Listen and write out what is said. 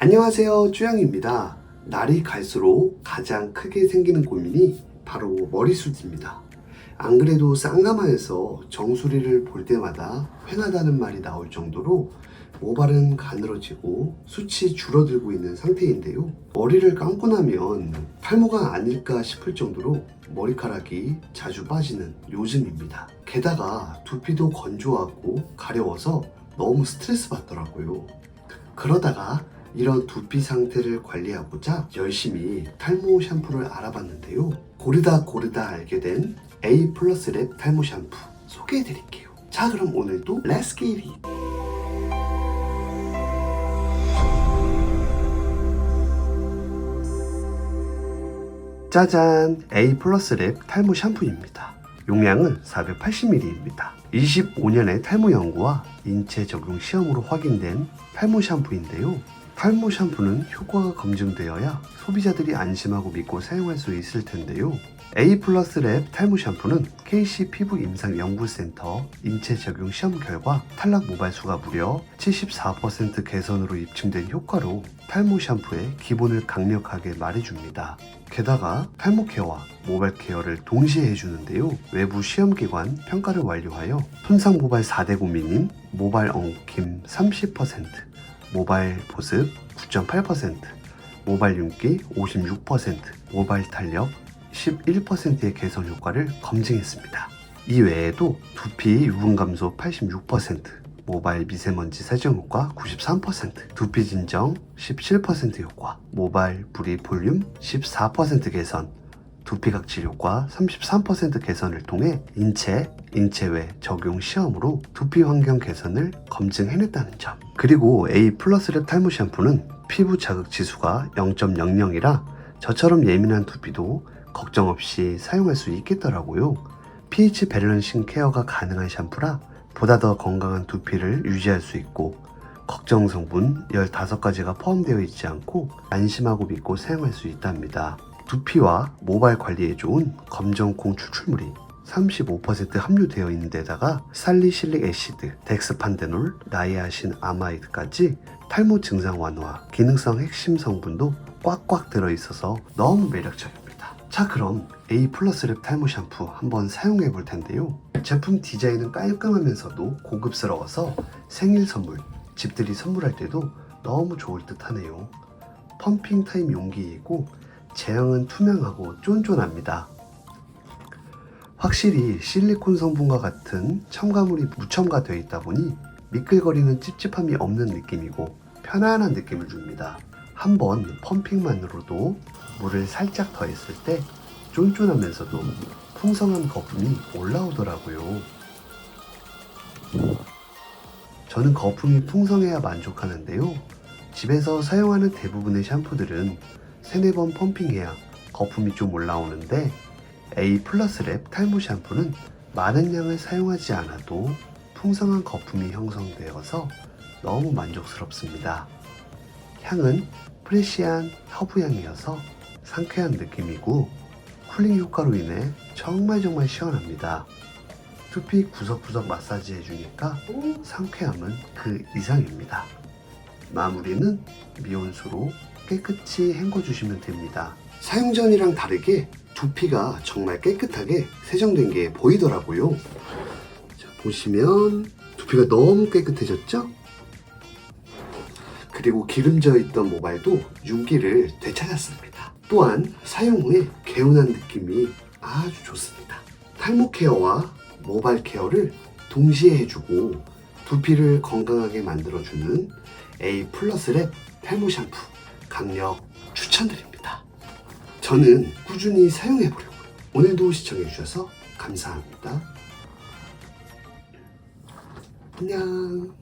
안녕하세요 쭈양입니다. 날이 갈수록 가장 크게 생기는 고민이 바로 머리숱입니다. 안 그래도 쌍가마에서 정수리를 볼 때마다 휑하다는 말이 나올 정도로 모발은 가늘어지고 숱이 줄어들고 있는 상태인데요. 머리를 감고 나면 탈모가 아닐까 싶을 정도로 머리카락이 자주 빠지는 요즘입니다. 게다가 두피도 건조하고 가려워서 너무 스트레스 받더라고요. 그러다가 이런 두피 상태를 관리하고자 열심히 탈모 샴푸를 알아봤는데요. 고르다 고르다 알게 된 A 플러스 랩 탈모 샴푸 소개해 드릴게요. 자, 그럼 오늘도 Let's get it! 짜잔! A 플러스 랩 탈모 샴푸입니다. 용량은 480ml입니다. 25년의 탈모 연구와 인체 적용 시험으로 확인된 탈모 샴푸인데요. 탈모 샴푸는 효과가 검증되어야 소비자들이 안심하고 믿고 사용할 수 있을 텐데요. A 플러스 랩 탈모 샴푸는 KC 피부 임상 연구센터 인체 적용 시험 결과 탈락 모발 수가 무려 74% 개선으로 입증된 효과로 탈모 샴푸의 기본을 강력하게 말해줍니다. 게다가 탈모 케어와 모발 케어를 동시에 해주는데요. 외부 시험기관 평가를 완료하여 손상 모발 4대 고민인 모발 엉킴 30%, 모발 보습 9.8%, 모발 윤기 56%, 모발 탄력 11%의 개선 효과를 검증했습니다. 이 외에도 두피 유분 감소 86%, 모발 미세먼지 세정 효과 93%, 두피 진정 17% 효과, 모발 부리 볼륨 14% 개선, 두피 각질 효과 33% 개선을 통해 인체, 인체외 적용 시험으로 두피 환경 개선을 검증해냈다는 점. 그리고 A 플러스 랩 탈모 샴푸는 피부 자극 지수가 0.00이라 저처럼 예민한 두피도 걱정 없이 사용할 수 있겠더라고요. pH 밸런싱 케어가 가능한 샴푸라 보다 더 건강한 두피를 유지할 수 있고 걱정 성분 15가지가 포함되어 있지 않고 안심하고 믿고 사용할 수 있답니다. 두피와 모발 관리에 좋은 검정콩 추출물이 35% 함유되어 있는 데다가 살리실릭 애시드, 덱스판데놀, 나이아신 아마이드까지 탈모 증상 완화, 기능성 핵심 성분도 꽉꽉 들어있어서 너무 매력적입니다. 자 그럼 A 플러스 랩 탈모 샴푸 한번 사용해 볼 텐데요. 제품 디자인은 깔끔하면서도 고급스러워서 생일 선물, 집들이 선물할 때도 너무 좋을 듯 하네요. 펌핑 타임 용기이고 제형은 투명하고 쫀쫀합니다. 확실히 실리콘 성분과 같은 첨가물이 무첨가되어 있다 보니 미끌거리는 찝찝함이 없는 느낌이고 편안한 느낌을 줍니다. 한번 펌핑만으로도 물을 살짝 더했을 때 쫀쫀하면서도 풍성한 거품이 올라오더라고요. 저는 거품이 풍성해야 만족하는데요. 집에서 사용하는 대부분의 샴푸들은 세네 번 펌핑해야 거품이 좀 올라오는데 A 플러스 랩 탈모 샴푸는 많은 양을 사용하지 않아도 풍성한 거품이 형성되어서 너무 만족스럽습니다. 향은 프레시한 허브 향이어서 상쾌한 느낌이고 쿨링 효과로 인해 정말 정말 시원합니다. 두피 구석구석 마사지 해주니까 상쾌함은 그 이상입니다. 마무리는 미온수로 깨끗이 헹궈주시면 됩니다. 사용 전이랑 다르게 두피가 정말 깨끗하게 세정된 게 보이더라고요. 자, 보시면 두피가 너무 깨끗해졌죠? 그리고 기름져 있던 모발도 윤기를 되찾았습니다. 또한 사용 후에 개운한 느낌이 아주 좋습니다. 탈모 케어와 모발 케어를 동시에 해주고 두피를 건강하게 만들어주는 A 플러스 랩 탈모 샴푸 강력 추천드립니다. 저는 꾸준히 사용해 보려고요. 오늘도 시청해 주셔서 감사합니다. 안녕.